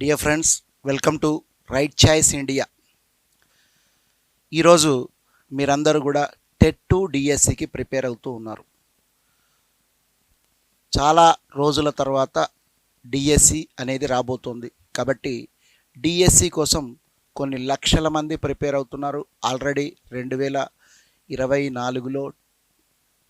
Dear friends welcome to right choice India ఈరోజు మీరందరూ కూడా టెట్ టు డిఎస్సికి ప్రిపేర్ అవుతూ ఉన్నారు. చాలా రోజుల తర్వాత డిఎస్సి అనేది రాబోతోంది. కాబట్టి డిఎస్సి కోసం కొన్ని లక్షల మంది ప్రిపేర్ అవుతున్నారు. ఆల్రెడీ రెండు వేల ఇరవై నాలుగులో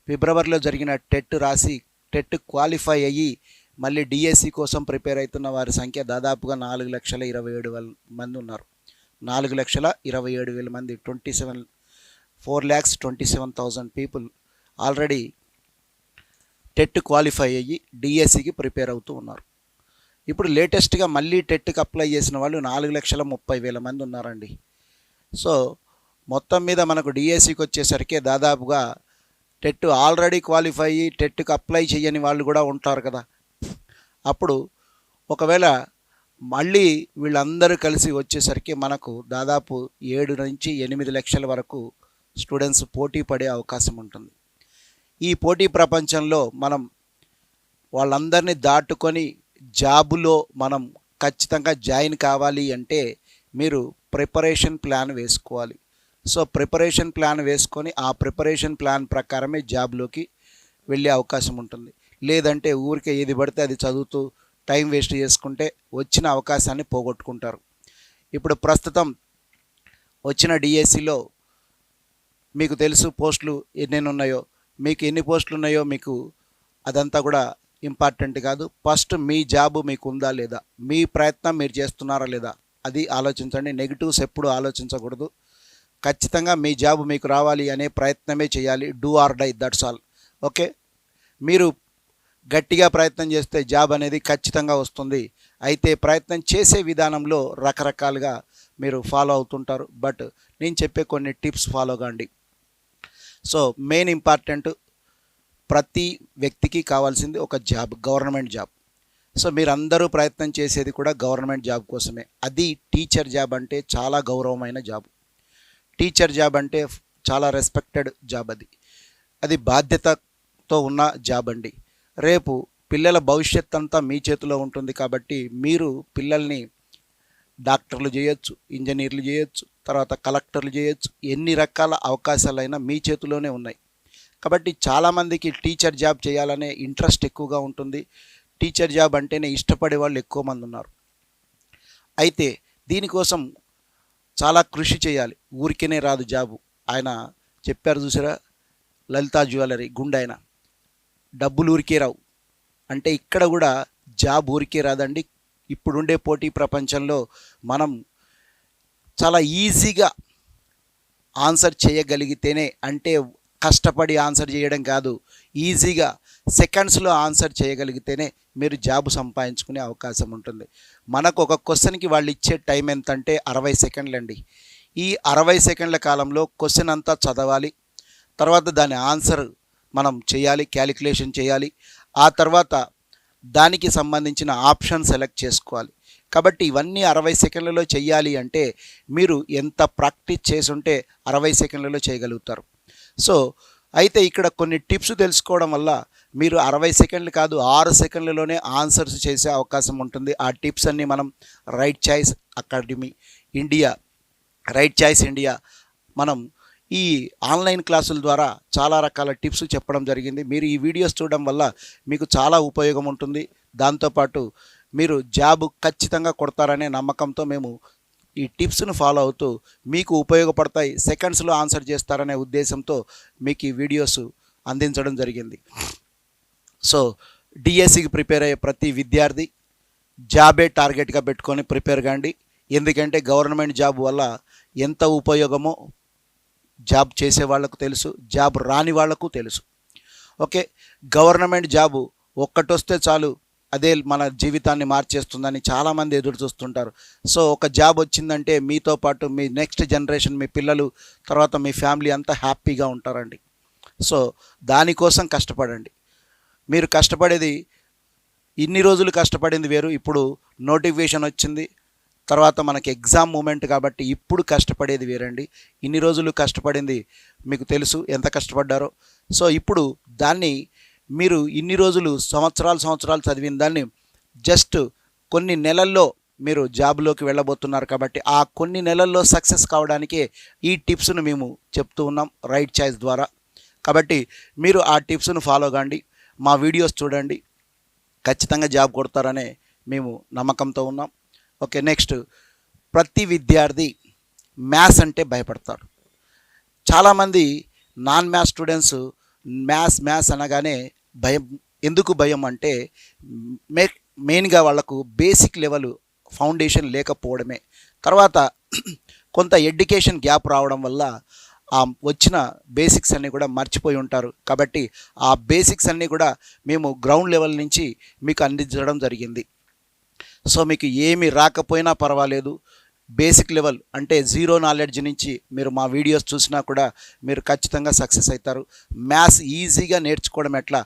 ఫిబ్రవరిలో జరిగిన టెట్ రాసి టెట్ క్వాలిఫై అయ్యి మళ్ళీ డిఎస్సి కోసం ప్రిపేర్ అవుతున్న వారి సంఖ్య దాదాపుగా నాలుగు లక్షల ఇరవై ఏడు వేల మంది ఉన్నారు. నాలుగు లక్షల ఇరవై ఏడు వేల మంది twenty seven four lakhs twenty seven thousand people already TET qualify అయ్యి డిఎస్సికి ప్రిపేర్ అవుతూ ఉన్నారు. ఇప్పుడు లేటెస్ట్గా మళ్ళీ టెట్కి అప్లై చేసిన వాళ్ళు నాలుగు లక్షల ముప్పై వేల మంది ఉన్నారండి. సో మొత్తం మీద మనకు డిఎస్సికి వచ్చేసరికి దాదాపుగా టెట్ ఆల్రెడీ క్వాలిఫై అయ్యి టెట్కి అప్లై చేయని వాళ్ళు కూడా ఉంటారు కదా. అప్పుడు ఒకవేళ మళ్ళీ వీళ్ళందరూ కలిసి వచ్చేసరికి మనకు దాదాపు ఏడు నుంచి ఎనిమిది లక్షల వరకు స్టూడెంట్స్ పోటీ పడే అవకాశం ఉంటుంది. ఈ పోటీ ప్రపంచంలో మనం వాళ్ళందరినీ దాటుకొని జాబులో మనం ఖచ్చితంగా జాయిన్ కావాలి అంటే మీరు ప్రిపరేషన్ ప్లాన్ వేసుకోవాలి. సో ప్రిపరేషన్ ప్లాన్ వేసుకొని ఆ ప్రిపరేషన్ ప్లాన్ ప్రకారమే జాబ్లోకి వెళ్ళే అవకాశం ఉంటుంది. లేదంటే ఊరికే ఏది పడితే అది చదువుతూ టైం వేస్ట్ చేసుకుంటే వచ్చిన అవకాశాన్ని పోగొట్టుకుంటారు. ఇప్పుడు ప్రస్తుతం వచ్చిన డిఎస్సిలో మీకు తెలుసు పోస్టులు ఎన్నెన్ని ఉన్నాయో. మీకు ఎన్ని పోస్టులు ఉన్నాయో మీకు అదంతా కూడా ఇంపార్టెంట్ కాదు. ఫస్ట్ మీ జాబ్ మీకు ఉందా లేదా? మీ ప్రయత్నం మీరు చేస్తున్నారా లేదా? అది ఆలోచించండి. నెగిటివ్స్ ఎప్పుడు ఆలోచించకూడదు. ఖచ్చితంగా మీ జాబ్ మీకు రావాలి అనే ప్రయత్నమే చేయాలి. Do or die that's all. Okay? మీరు గట్టిగా ప్రయత్నం చేస్తే జాబ్ అనేది ఖచ్చితంగా వస్తుంది. అయితే ప్రయత్నం చేసే విధానంలో రకరకాలుగా మీరు ఫాలో అవుతుంటారు. బట్ నేను చెప్పే కొన్ని టిప్స్ ఫాలో కాండి. సో మెయిన్ ఇంపార్టెంట్ ప్రతి వ్యక్తికి కావాల్సింది ఒక జాబ్ గవర్నమెంట్ జాబ్. సో మీరందరూ ప్రయత్నం చేసేది కూడా గవర్నమెంట్ జాబ్ కోసమే. అది టీచర్ జాబ్ అంటే చాలా గౌరవమైన జాబ్. టీచర్ జాబ్ అంటే చాలా రెస్పెక్టెడ్ జాబ్ అది. అది బాధ్యతతో ఉన్న జాబ్ అండి. రేపు పిల్లల భవిష్యత్ అంతా మీ చేతిలో ఉంటుంది కాబట్టి మీరు పిల్లల్ని డాక్టర్లు చేయొచ్చు ఇంజనీర్లు చేయొచ్చు తర్వాత కలెక్టర్లు చేయొచ్చు ఎన్ని రకాల అవకాశాలైనా మీ చేతిలోనే ఉన్నాయి. కాబట్టి చాలామందికి టీచర్ జాబ్ చేయాలనే ఇంట్రెస్ట్ ఎక్కువగా ఉంటుంది. టీచర్ జాబ్ అంటేనే ఇష్టపడే వాళ్ళు ఎక్కువ మంది ఉన్నారు. అయితే దీనికోసం చాలా కృషి చేయాలి. ఊరికేనే రాదు జాబు. ఆయన చెప్పారు చూసారా? లలితా జ్యువెలరీ గుండె డబ్బులు ఊరికే రావు. అంటే ఇక్కడ కూడా జాబ్ ఊరికే రాదండి. ఇప్పుడుండే పోటీ ప్రపంచంలో మనం చాలా ఈజీగా ఆన్సర్ చేయగలిగితేనే అంటే కష్టపడి ఆన్సర్ చేయడం కాదు ఈజీగా సెకండ్స్లో ఆన్సర్ చేయగలిగితేనే మీరు జాబ్ సంపాదించుకునే అవకాశం ఉంటుంది. మనకు ఒక క్వశ్చన్కి వాళ్ళు ఇచ్చే టైం ఎంత అంటే అరవై సెకండ్లు అండి ఈ అరవై సెకండ్ల కాలంలో క్వశ్చన్ అంతా చదవాలి తర్వాత దాని ఆన్సర్ మనం చేయాలి క్యాలిక్యులేషన్ చేయాలి. ఆ తర్వాత దానికి సంబంధించిన ఆప్షన్ సెలెక్ట్ చేసుకోవాలి. కాబట్టి ఇవన్నీ అరవై సెకండ్లలో చేయాలి అంటే మీరు ఎంత ప్రాక్టీస్ చేసుంటే అరవై సెకండ్లలో చేయగలుగుతారు. సో అయితే ఇక్కడ కొన్ని టిప్స్ తెలుసుకోవడం వల్ల మీరు అరవై సెకండ్లు కాదు ఆరు సెకండ్లలోనే ఆన్సర్స్ చేసే అవకాశం ఉంటుంది. ఆ టిప్స్ అన్నీ మనం right choice academy India right choice India మనం ఈ ఆన్లైన్ క్లాసుల ద్వారా చాలా రకాల టిప్స్ చెప్పడం జరిగింది. మీరు ఈ వీడియోస్ చూడడం వల్ల మీకు చాలా ఉపయోగం ఉంటుంది. దాంతోపాటు మీరు జాబ్ ఖచ్చితంగా కొడతారనే నమ్మకంతో మేము ఈ టిప్స్ను ఫాలో అవుతూ మీకు ఉపయోగపడతాయి సెకండ్స్లో ఆన్సర్ చేస్తారనే ఉద్దేశంతో మీకు ఈ వీడియోస్ అందించడం జరిగింది. సో డిఎస్సికి ప్రిపేర్ అయ్యే ప్రతి విద్యార్థి జాబే టార్గెట్గా పెట్టుకొని ప్రిపేర్ కాండి. ఎందుకంటే గవర్నమెంట్ జాబ్ వల్ల ఎంత ఉపయోగమో జాబ్ చేసే వాళ్ళకు తెలుసు జాబ్ రాని వాళ్ళకు తెలుసు. ఓకే గవర్నమెంట్ జాబు ఒక్కటొస్తే చాలు అదే మన జీవితాన్ని మార్చేస్తుందని చాలామంది ఎదురు చూస్తుంటారు. సో ఒక జాబ్ వచ్చిందంటే మీతో పాటు మీ నెక్స్ట్ జనరేషన్ మీ పిల్లలు తర్వాత మీ ఫ్యామిలీ అంతా హ్యాపీగా ఉంటారండి. సో దానికోసం కష్టపడండి. మీరు కష్టపడేది ఇన్ని రోజులు కష్టపడింది వేరు ఇప్పుడు నోటిఫికేషన్ వచ్చింది తర్వాత మనకి ఎగ్జామ్ మూమెంట్ కాబట్టి ఇప్పుడు కష్టపడేది వేరండి. ఇన్ని రోజులు కష్టపడింది మీకు తెలుసు ఎంత కష్టపడ్డారో. సో ఇప్పుడు దాన్ని మీరు ఇన్ని రోజులు సంవత్సరాలు సంవత్సరాలు చదివిన దాన్ని జస్ట్ కొన్ని నెలల్లో మీరు జాబ్లోకి వెళ్ళబోతున్నారు కాబట్టి ఆ కొన్ని నెలల్లో సక్సెస్ కావడానికే ఈ టిప్స్ను మేము చెప్తూ ఉన్నాం రైట్ చాయిస్ ద్వారా. కాబట్టి మీరు ఆ టిప్స్ను ఫాలో కాండి మా వీడియోస్ చూడండి ఖచ్చితంగా జాబ్ కొడతారనే మేము నమ్మకంతో ఉన్నాం. Okay next. ప్రతి విద్యార్థి మ్యాథ్స్ అంటే భయపడతారు చాలామంది non maths students maths maths అనగానే భయం ఎందుకు భయం అంటే మే మెయిన్గా వాళ్ళకు బేసిక్ లెవెల్ ఫౌండేషన్ లేకపోవడమే. తర్వాత కొంత ఎడ్యుకేషన్ గ్యాప్ రావడం వల్ల ఆ వచ్చిన బేసిక్స్ అన్నీ కూడా మర్చిపోయి ఉంటారు. కాబట్టి ఆ బేసిక్స్ అన్నీ కూడా మేము గ్రౌండ్ లెవెల్ నుంచి మీకు అందించడం జరిగింది. సో మీకు ఏమి రాకపోయినా పర్వాలేదు. బేసిక్ లెవెల్ అంటే జీరో నాలెడ్జ్ నుంచి మీరు మా వీడియోస్ చూసినా కూడా మీరు ఖచ్చితంగా సక్సెస్ అవుతారు. మ్యాథ్స్ ఈజీగా నేర్చుకోవడం ఎట్లా?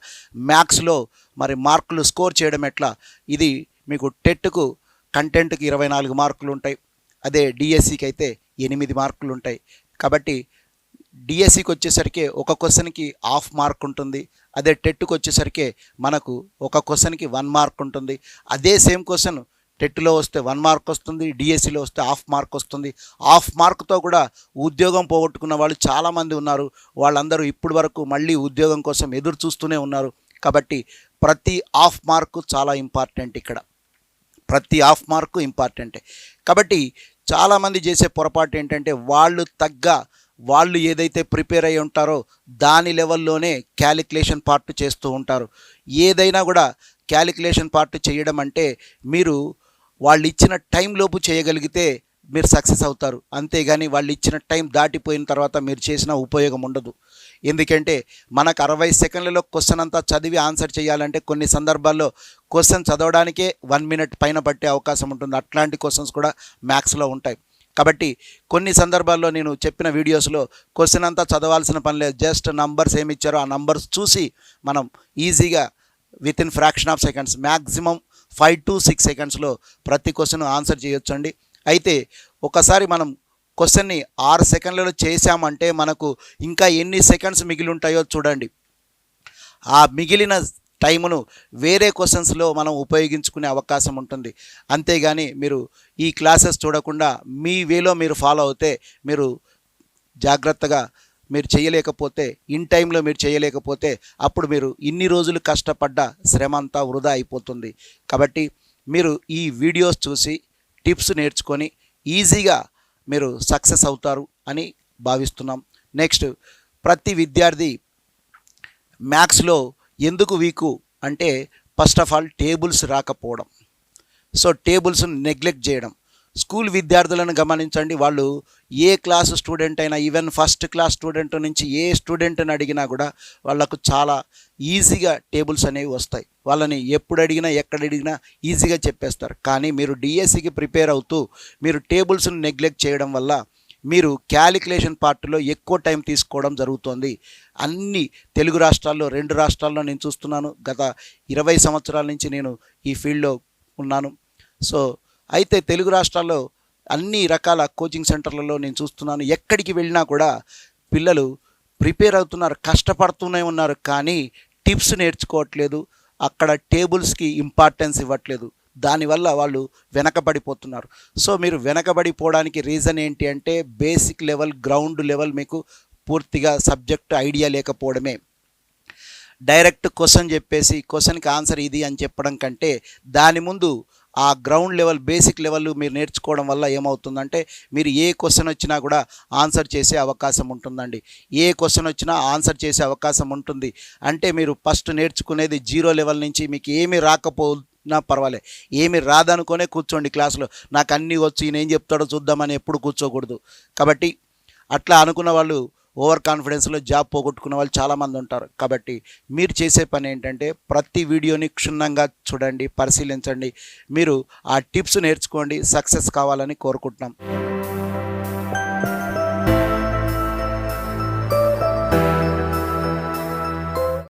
మ్యాథ్స్లో మరి మార్కులు స్కోర్ చేయడం ఎట్లా? ఇది మీకు టెట్కు కంటెంట్కి ఇరవై నాలుగు మార్కులు ఉంటాయి. అదే డిఎస్సికి అయితే ఎనిమిది మార్కులు ఉంటాయి. కాబట్టి డిఎస్సికి వచ్చేసరికి ఒక క్వశ్చన్కి హాఫ్ మార్క్ ఉంటుంది. అదే టెట్కి వచ్చేసరికి మనకు ఒక క్వశ్చన్కి వన్ మార్క్ ఉంటుంది. అదే సేమ్ క్వశ్చన్ టెట్లో వస్తే వన్ మార్క్ వస్తుంది డిఎస్సిలో వస్తే హాఫ్ మార్క్ వస్తుంది. హాఫ్ మార్క్తో కూడా ఉద్యోగం పోగొట్టుకున్న వాళ్ళు చాలామంది ఉన్నారు. వాళ్ళందరూ ఇప్పటి వరకు మళ్ళీ ఉద్యోగం కోసం ఎదురు చూస్తూనే ఉన్నారు. కాబట్టి ప్రతి హాఫ్ మార్కు చాలా ఇంపార్టెంట్ ఇక్కడ. ప్రతి హాఫ్ మార్కు ఇంపార్టెంటే. కాబట్టి చాలామంది చేసే పొరపాటు ఏంటంటే వాళ్ళు తగ్గ వాళ్ళు ఏదైతే ప్రిపేర్ అయి ఉంటారో దాని లెవెల్లోనే క్యాలిక్యులేషన్ పార్ట్ చేస్తూ ఉంటారు. ఏదైనా కూడా క్యాలిక్యులేషన్ పార్ట్ చేయడం అంటే మీరు వాళ్ళు ఇచ్చిన టైంలోపు చేయగలిగితే మీరు సక్సెస్ అవుతారు. అంతేగాని వాళ్ళు ఇచ్చిన టైం దాటిపోయిన తర్వాత మీరు చేసిన ఉపయోగం ఉండదు. ఎందుకంటే మనకు అరవై సెకండ్లలో క్వశ్చన్ అంతా చదివి ఆన్సర్ చేయాలంటే కొన్ని సందర్భాల్లో క్వశ్చన్ చదవడానికే వన్ మినిట్ పైన పట్టే అవకాశం ఉంటుంది. అట్లాంటి క్వశ్చన్స్ కూడా మ్యాథ్స్లో ఉంటాయి. కాబట్టి కొన్ని సందర్భాల్లో నేను చెప్పిన వీడియోస్లో క్వశ్చన్ అంతా చదవాల్సిన పని లేదు. జస్ట్ నంబర్స్ ఏమి ఇచ్చారో ఆ నంబర్స్ చూసి మనం ఈజీగా with in fraction of seconds maximum five to six సెకండ్స్లో ప్రతి క్వశ్చన్ ఆన్సర్ చేయొచ్చండి. అయితే ఒకసారి మనం క్వశ్చన్ని ఆరు సెకండ్లలో చేశామంటే మనకు ఇంకా ఎన్ని సెకండ్స్ మిగిలి ఉంటాయో చూడండి. ఆ మిగిలిన టైమును వేరే క్వశ్చన్స్లో మనం ఉపయోగించుకునే అవకాశం ఉంటుంది. అంతేగాని మీరు ఈ క్లాసెస్ చూడకుండా మీ వేలో మీరు ఫాలో అవుతే మీరు జాగ్రత్తగా మీరు చేయలేకపోతే ఇన్ టైంలో మీరు చేయలేకపోతే అప్పుడు మీరు ఇన్ని రోజులు కష్టపడ్డ శ్రమ అంతా వృధా అయిపోతుంది. కాబట్టి మీరు ఈ వీడియోస్ చూసి టిప్స్ నేర్చుకొని ఈజీగా మీరు సక్సెస్ అవుతారు అని భావిస్తున్నాం. నెక్స్ట్ ప్రతి విద్యార్థి మ్యాథ్స్లో ఎందుకు వీకు అంటే ఫస్ట్ ఆఫ్ ఆల్ టేబుల్స్ రాకపోవడం. సో టేబుల్స్ని నెగ్లెక్ట్ చేయడం. స్కూల్ విద్యార్థులను గమనించండి వాళ్ళు ఏ క్లాస్ స్టూడెంట్ అయినా ఈవెన్ ఫస్ట్ క్లాస్ స్టూడెంట్ నుంచి ఏ స్టూడెంట్ని అడిగినా కూడా వాళ్ళకు చాలా ఈజీగా టేబుల్స్ అనేవి వస్తాయి. వాళ్ళని ఎప్పుడు అడిగినా ఎక్కడ అడిగినా ఈజీగా చెప్పేస్తారు. కానీ మీరు డిఎస్సికి ప్రిపేర్ అవుతూ మీరు టేబుల్స్ని నెగ్లెక్ట్ చేయడం వల్ల మీరు క్యాలిక్యులేషన్ పార్ట్లో ఎక్కువ టైం తీసుకోవడం జరుగుతుంది. అన్ని తెలుగు రాష్ట్రాల్లో రెండు రాష్ట్రాల్లో నేను చూస్తున్నాను. గత ఇరవై సంవత్సరాల నుంచి నేను ఈ ఫీల్డ్లో ఉన్నాను. సో అయితే తెలుగు రాష్ట్రాల్లో అన్ని రకాల కోచింగ్ సెంటర్లలో నేను చూస్తున్నాను. ఎక్కడికి వెళ్ళినా కూడా పిల్లలు ప్రిపేర్ అవుతున్నారు కష్టపడుతూనే ఉన్నారు కానీ టిప్స్ నేర్చుకోవట్లేదు. అక్కడ టేబుల్స్కి ఇంపార్టెన్స్ ఇవ్వట్లేదు. దానివల్ల వాళ్ళు వెనకబడిపోతున్నారు. సో మీరు వెనకబడిపోవడానికి రీజన్ ఏంటి అంటే బేసిక్ లెవెల్ గ్రౌండ్ లెవెల్ మీకు పూర్తిగా సబ్జెక్ట్ ఐడియా లేకపోవడమే. డైరెక్ట్ క్వశ్చన్ చెప్పేసి క్వశ్చన్కి ఆన్సర్ ఇది అని చెప్పడం కంటే దాని ముందు ఆ గ్రౌండ్ లెవెల్ బేసిక్ లెవెల్ మీరు నేర్చుకోవడం వల్ల ఏమవుతుందంటే మీరు ఏ క్వశ్చన్ వచ్చినా కూడా ఆన్సర్ చేసే అవకాశం ఉంటుందండి. ఏ క్వశ్చన్ వచ్చినా ఆన్సర్ చేసే అవకాశం ఉంటుంది. అంటే మీరు ఫస్ట్ నేర్చుకునేది జీరో లెవెల్ నుంచి మీకు ఏమి రాకపో నా పర్వాలే. ఏమి రాదనుకునే కూర్చోండి క్లాస్లో. నాకు అన్నీ వచ్చి ఈయన ఏం చెప్తాడో చూద్దామని ఎప్పుడు కూర్చోకూడదు. కాబట్టి అట్లా అనుకున్న వాళ్ళు ఓవర్ కాన్ఫిడెన్స్లో జాబ్ పోగొట్టుకున్న వాళ్ళు చాలామంది ఉంటారు. కాబట్టి మీరు చేసే పని ఏంటంటే ప్రతి వీడియోని క్షుణ్ణంగా చూడండి పరిశీలించండి. మీరు ఆ టిప్స్ నేర్చుకోండి సక్సెస్ కావాలని కోరుకుంటున్నాం.